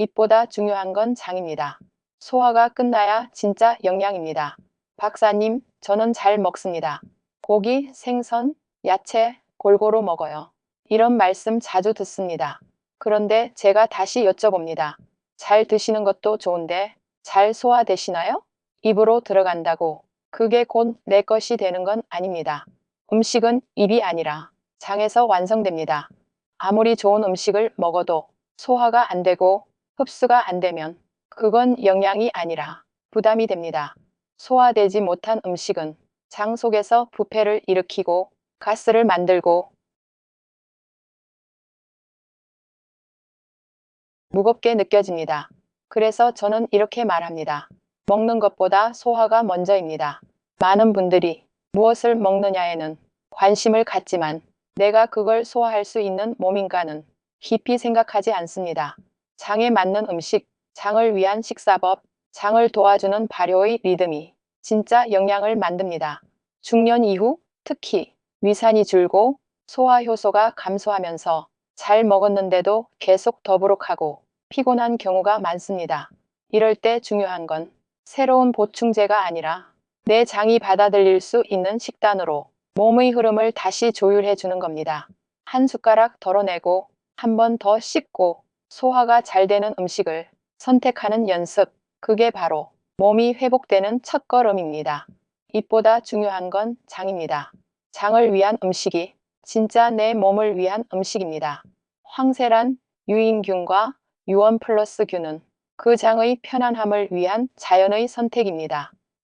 입보다 중요한 건 장입니다. 소화가 끝나야 진짜 영양입니다. 박사님, 저는 잘 먹습니다. 고기, 생선, 야채 골고루 먹어요. 이런 말씀 자주 듣습니다. 그런데 제가 다시 여쭤봅니다. 잘 드시는 것도 좋은데 잘 소화되시나요? 입으로 들어간다고 그게 곧 내 것이 되는 건 아닙니다. 음식은 입이 아니라 장에서 완성됩니다. 아무리 좋은 음식을 먹어도 소화가 안 되고 흡수가 안 되면 그건 영양이 아니라 부담이 됩니다. 소화되지 못한 음식은 장 속에서 부패를 일으키고 가스를 만들고 무겁게 느껴집니다. 그래서 저는 이렇게 말합니다. 먹는 것보다 소화가 먼저입니다. 많은 분들이 무엇을 먹느냐에는 관심을 갖지만 내가 그걸 소화할 수 있는 몸인가는 깊이 생각하지 않습니다. 장에 맞는 음식, 장을 위한 식사법, 장을 도와주는 발효의 리듬이 진짜 영양을 만듭니다. 중년 이후 특히 위산이 줄고 소화 효소가 감소하면서 잘 먹었는데도 계속 더부룩하고 피곤한 경우가 많습니다. 이럴 때 중요한 건 새로운 보충제가 아니라 내 장이 받아들일 수 있는 식단으로 몸의 흐름을 다시 조율해 주는 겁니다. 한 숟가락 덜어내고 한 번더 씻고 소화가 잘 되는 음식을 선택하는 연습. 그게 바로 몸이 회복되는 첫걸음입니다. 입보다 중요한 건 장입니다. 장을 위한 음식이 진짜 내 몸을 위한 음식입니다. 황세란, 유인균과 유원 플러스 균은 그 장의 편안함을 위한 자연의 선택입니다.